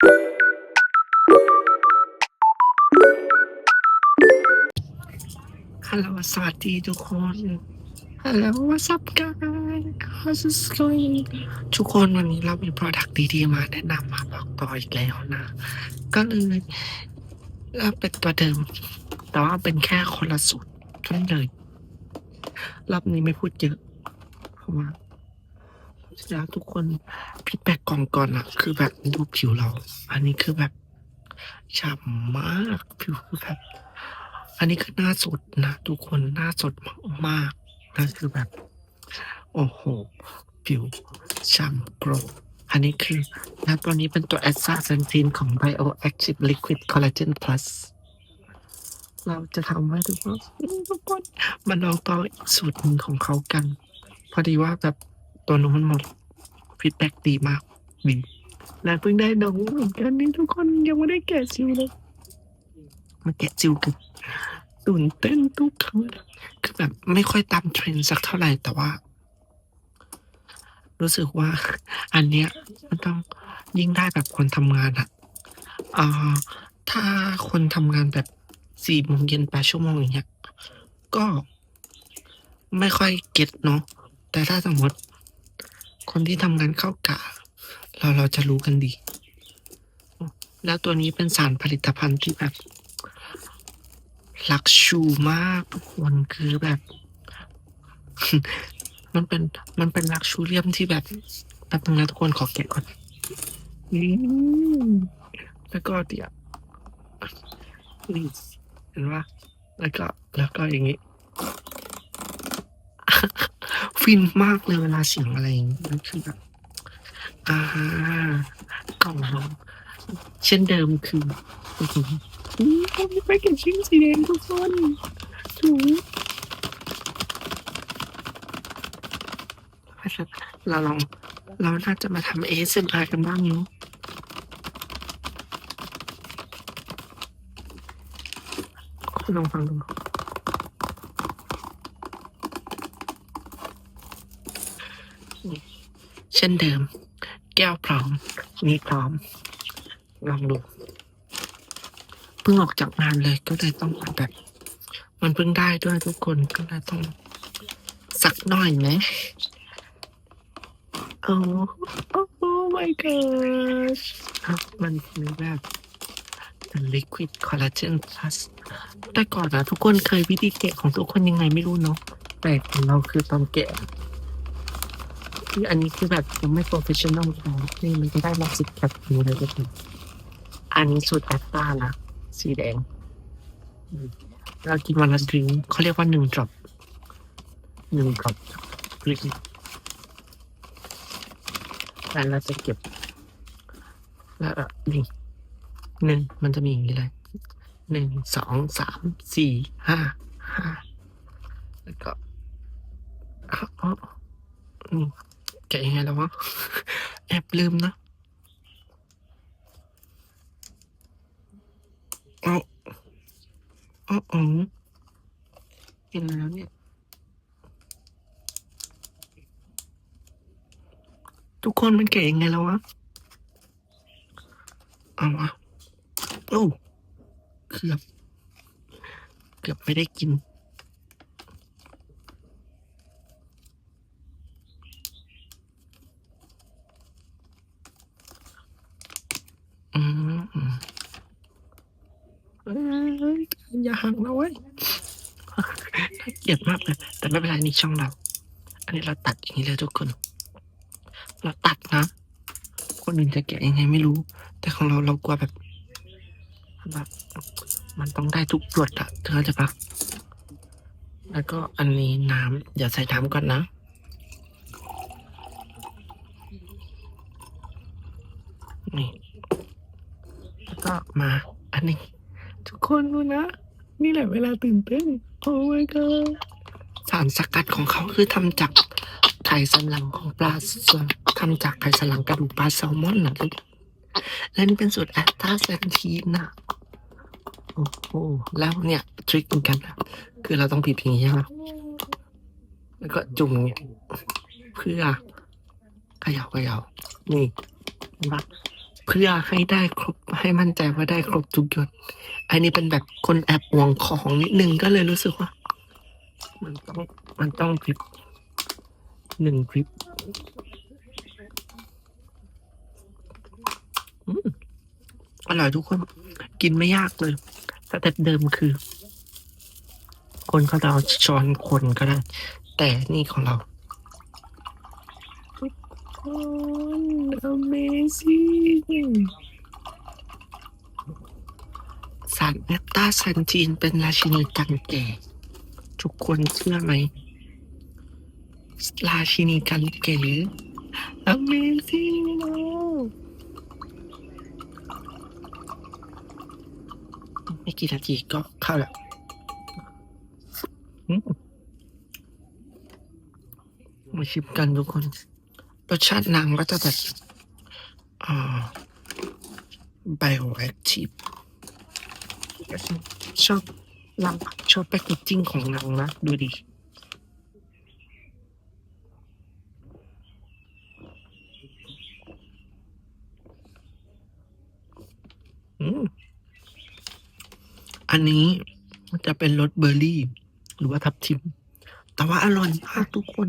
ฮัลโหลสวัสดีทุกคน ฮัลโหล what's up guys how's it going ทุกคนวันนี้เรามี product ดีๆมาแนะนำมาบอกต่ออีกแล้วนะ ก็เลยเอ่อเป็นตัวเดิม แต่ว่าเป็นแค่คนละสูตรเท่านั้นเลย รอบนี้ไม่พูดเยอะ เพราะว่า แล้วทุกคนฟีดแบกกล่องก่อนอะคือแบบดูผิวเรา อันนี้คือแบบฉ่ำมากผิวคือแบบ อันนี้คือหน้าสดนะทุกคนหน้าสดมากๆนั่นคือแบบ โอ้โห ผิวฉ่ำโกรอันนี้คือและตัวนี้เป็นตัวแอสซาเซนทีนของ Bioactive Liquid Collagen Plus เราจะทำให้ทุกคนทุกคนมาลองต่ออีกสูตรหนึ่งของเขากัน พอดีว่าแบบ ตัวนู้นหมดฟีดแบ็ดีมากดีและเพิ่งได้น้องเหมือนกันนี่ทุกคนยังไม่ได้แกะซิลเลย มาแกะจิวกันตื่นเต้นทุกครั้งคือแบบไม่ค่อยตามเทรนด์สักเท่าไหร่แต่ว่า รู้สึกว่าอันเนี้ยมันต้องยิ่งได้แบบคนทำงานอะอ่าถ้าคนทำงานแบบสี่โมงเย็นแปดชั่วโมงอย่างเงี้ย ก็ไม่ค่อยเก็ตเนาะแต่ถ้าสมมติ คนที่ทำงานเข้ากะ เราเราจะรู้กันดี แล้วตัวนี้เป็นสารผลิตภัณฑ์ที่แบบลักชูมากทุกคนคือแบบ มันเป็นมันเป็นลักชูเรียมที่แบบแป๊บนึงนะทุกคนขอแกะก่อนนี่แล้วก็เดี๋ยวนี่เห็นว่าแล้วก็แล้วก็อย่างนี้ ฟินมากเลยเวลาเสียงอะไรอย่างนี้มันคือแบบอ่ากล่องน้องเช่นเดิมคืออื้อหือนี่มีไปเก็บชิ้นสีแดงทุกคนถูเราลอง เราน่าจะมาทำเอสเอ็มอากันบ้างเนาะลองฟังดู เช่นเดิม แก้วพร้อม นี่พร้อม ลองดูเพิ่งออกจากงานเลยก็เลยต้องแบบ มันเพิ่งได้ด้วยทุกคนก็เลยต้อง สักหน่อยไหมโอ้โอ้ my gosh มันคือแบบเป็น liquid collagen plus แต่ก่อนนะทุกคนเคยวิธีแกะของทุกคนยังไงไม่รู้เนาะแต่ของเราคือตอนแกะ คืออันนี้คือแบบยังไม่ professional เลยนี่มันจะได้มาสิบแบบนี้เลยทุกคนอันนี้สูตรแอตตานะสีแดงเรากินวันละดริงเขาเรียกว่าหนึ่งดรอปหนึ่งดรอปดริงก์แล้วเราจะเก็บ แล้วนี่หนึ่งมันจะมีอย่างนี้เลยหนึ่งสองสามสี่ห้าห้าแล้วก็อ๋ออ๋ออืม แกยังไงแล้ววะ แอบลืมนะอ๋ออ๋ออ๋อเห็นแล้วเนี่ย ทุกคนมันแก่ยังไงแล้ววะ เอาวะโอ้เกือบ เกือบไม่ได้กิน อืมเอ้ยอย่าหักนะเว้ย น่า เกลียดมากเลยแต่ไม่เป็นไรนี่ช่องเรา อันนี้เราตัดอย่างนี้เลยทุกคน เราตัดนะ คนอื่นจะแกะยังไงไม่รู้ แต่ของเราเรากลัวแบบแบบมันต้องได้ทุกหยดอะเธอจะปะแล้วก็อันนี้น้ำเดี๋ยวใส่น้ำก่อนนะนี่แล้วก็มาอันนี้ ทุกคนดูนะ นี่แหละเวลาตื่นเต้น โอ้ my god สารสกัดของเขาคือทำจากไขสันหลังของปลาส่วนทำจากไขสันหลังกระดูกปลาแซลมอนนะทุกและนี่เป็นสูตรแอสตาเซนทีนนะโอ้โหแล้วเนี่ยทริคเหมือนกันนะคือเราต้องบีบอย่างนี้ใช่ไหมแล้วก็จุ่มเงี้ยเพื่อเขย่าเขย่านี่นะ เพื่อให้ได้ครบให้มั่นใจว่าได้ครบทุกหยดอันนี้เป็นแบบคนแอบหวงของนิดนึงก็เลยรู้สึกว่า มันต้องมันต้องคลิปหนึ่งคลิปอร่อยทุกคน กินไม่ยากเลยสเต็ปเดิมคือ คนเขาจะเอาช้อนคนก็ได้ แต่นี่ของเรา คน amazing สารแอตตาซันจีนเป็นราชินีกันแก่ ทุกคนเชื่อไหม ราชินีกันแก่ amazing ไม่กี่นาทีก็เข้าแล้วมาชิมกันทุกคน รสชาตินางก็จะแบบอ่าไบโอแอคทีฟชอบนางชอบแพคเกจจิ้งของนางนะ ดูดิอืมอันนี้มันจะเป็นรสเบอร์รี่ หรือว่าทับทิม แต่ว่าอร่อยมากทุกคน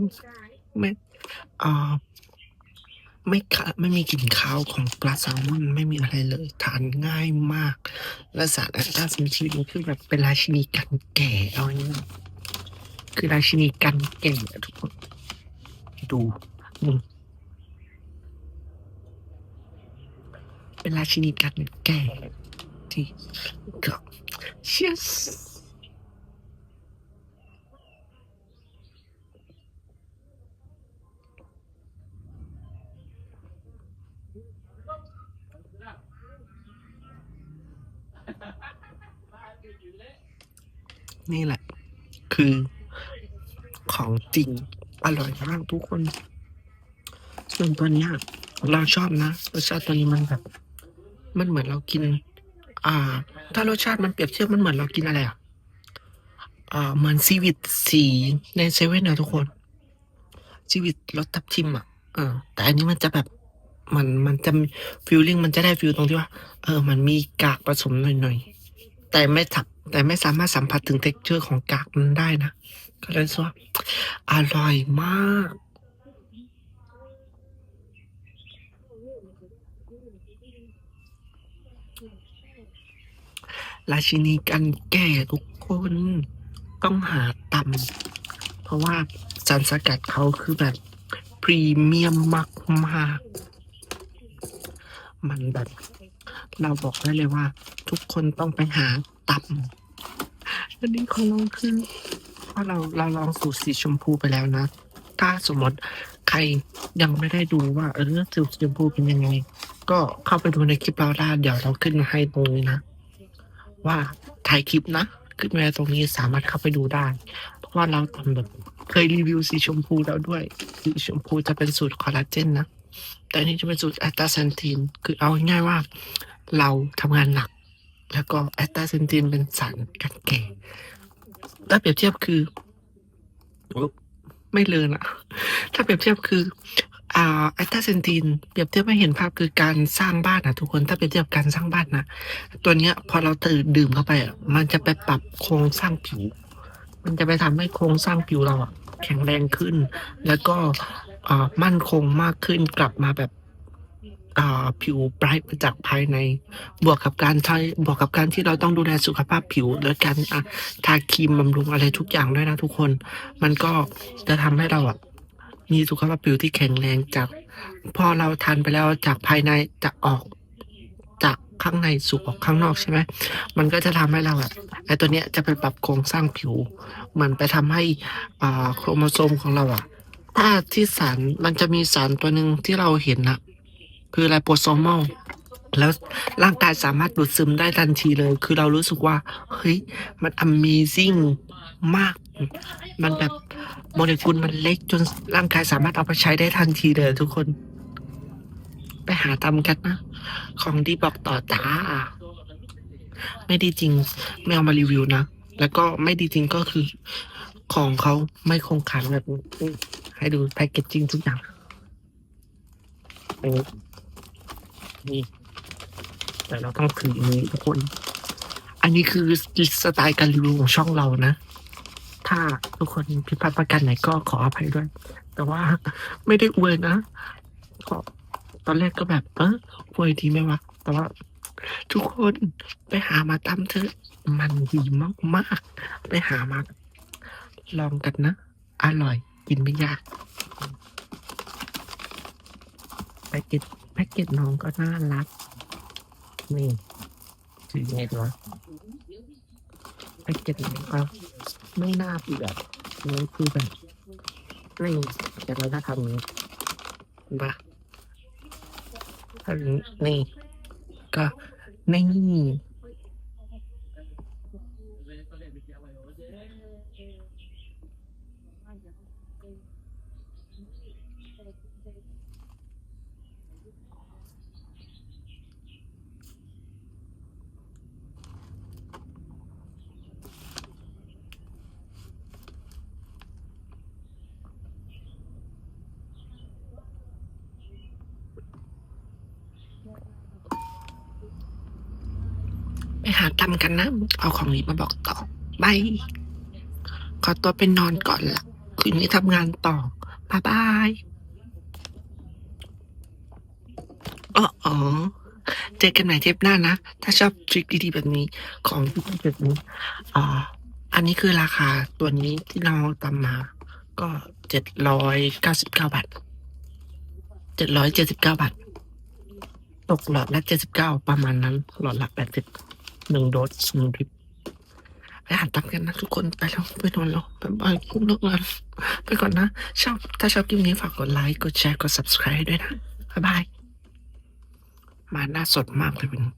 ไม่อ่า ไม่ค่ะไม่มีกลิ่นคาวของปลาแซลมอนไม่มีอะไรเลย ทานง่ายมาก และสารแอคตาซินชีนคือแบบเป็นราชินีกันแก่เอาง่ายคือราชินีกันแก่ทุกคน ดูเป็นราชินีกันแก่ที่ก็ yes นี่แหละ คือของจริง อร่อยมากทุกคน ส่วนตัวเนี้ยเราชอบนะรสชาติตัวนี้มันแบบ มันเหมือนเรากิน อ่า ถ้ารสชาติมันเปรียบเทียบมันเหมือนเรากินอะไรอะอ่าเหมือนซีวิตสีในเซเว่นนะทุกคนซีวิตรสทับทิมอะเออ แต่อันนี้มันจะแบบมันมันจะฟิลลิ่งมันจะได้ฟิลตรงที่ว่า เออ มันมีกากผสมหน่อยๆ แต่ไม่สับ แต่ไม่สามารถสัมผัสถึงเท็กเจอร์ของกากมันได้นะ ก็เลยว่าอร่อยมาก ราชินีกันแก่ทุกคนต้องหาตำเพราะว่าสารสกัดเขาคือแบบ พรีเมียมมากๆมันแบบ เราบอกได้เลยว่า ทุกคนต้องไปหาตำ อันนี้ของเราคือเพราะเราเราลองสูตรสีชมพูไปแล้วนะ ถ้าสมมติใครยังไม่ได้ดูว่า เออสูตรสีชมพูเป็นยังไง ก็เข้าไปดูในคลิปเราได้เดี๋ยวเราขึ้นมาให้ตรงนี้นะ ว่าถ่ายคลิปนะ ขึ้นมาตรงนี้สามารถเข้าไปดูได้ เพราะว่าเราทำแบบเคยรีวิวสีชมพูแล้วด้วย สีชมพูจะเป็นสูตรคอลลาเจนนะ แต่นี้จะเป็นสูตรแอตตาเซนทีน คือเอาง่ายๆว่า เราทำงานหนัก แล้วก็แอตตาเซนทีนเป็นสารกันแก่ถ้าเปรียบเทียบคือไม่เลินอะถ้าเปรียบเทียบคืออ่าแอตตาเซนทีนเปรียบเทียบให้เห็นภาพคือการสร้างบ้านอะทุกคนถ้าเปรียบเทียบการสร้างบ้านนะตัวเนี้ย พอเราตื่นดื่มเข้าไปอะมันจะไปปรับโครงสร้างผิว มันจะไปทำให้โครงสร้างผิวเราอะแข็งแรงขึ้น แล้วก็อ่ามั่นคงมากขึ้นกลับมาแบบ ผิวไบรท์มาจากภายใน บวกกับการใช้บวกกับการที่เราต้องดูแลสุขภาพผิว และการทาครีมบำรุงอะไรทุกอย่างด้วยนะทุกคน มันก็จะทำให้เราอะมีสุขภาพผิวที่แข็งแรงจาก พอเราทานไปแล้วจากภายในจะออกจากข้างในสู่ออกข้างนอกใช่ไหม มันก็จะทำให้เราอะไอตัวเนี้ยจะไปปรับโครงสร้างผิว มันไปทำให้อ่าโครโมโซมของเราอะถ้าที่สารมันจะมีสารตัวหนึ่งที่เราเห็นอะ คือไลโปโซมอลแล้วร่างกายสามารถดูดซึมได้ทันทีเลย คือเรารู้สึกว่า เฮ้ย มัน Amazing มาก มันแบบโมเลกุลมันเล็กจนร่างกายสามารถเอาไปใช้ได้ทันทีเลยทุกคน ไปหาตำกันนะ ของดีบอกต่อจ้า ไม่ดีจริง ไม่เอามารีวิวนะ แล้วก็ไม่ดีจริงก็คือ ของเขาไม่คงขันแบบ ให้ดูแพ็กเกจจิ้งทุกอย่าง นี่ แต่เราต้องถืออย่างนี้ทุกคน อันนี้คือสไตล์การรีวิวของช่องเรานะ ถ้าทุกคนผิดพลาดประการไหนก็ขออภัยด้วย แต่ว่าไม่ได้อวยนะตอนแรกก็แบบเอออวยดีไหมวะ แต่ว่า ทุกคนไปหามาตามเถอะ มันดีมากๆ ไปหามา ลองกันนะ อร่อยกินไม่ยากแพ็กเกจแพ็กเกจน้องก็น่ารัก นี่ถือเงดีวะแพ็กเกจน้องก็ไม่น่าเบื่อนี่คือแบบนี่แต่เราจะทำนี้บ้าทำอย่างนี้นี่ก็นี่ หาตำกันนะ เอาของนี้มาบอกต่อ บาย ขอตัวไปนอนก่อนละคืนนี้ทำงานต่อบายบายอ๋อเจอกันใหม่เทปหน้านะ ถ้าชอบทริคดีๆแบบนี้ของที่แบบนี้อ่าอันนี้คือราคาตัวนี้ที่เราตำมา ก็เจ็ดร้อยเก้าสิบเก้าบาทเจ็ดร้อยเจ็ดสิบเก้าบาท ตกหลอดละเจ็ดสิบเก้าประมาณนั้น หลอดละแปดสิบ หนึ่งโดสหนึ่งทริปไปอ่านตามกันนะทุกคนไปแล้วไปนอนแล้วบ๊ายบายคุ้มเลิกงานไปก่อนนะชอบถ้าชอบคลิปนี้ฝากกดไลค์กดแชร์กด subscribe ด้วยนะ บ๊ายบาย มาหน้าสดมากเลยวันนี้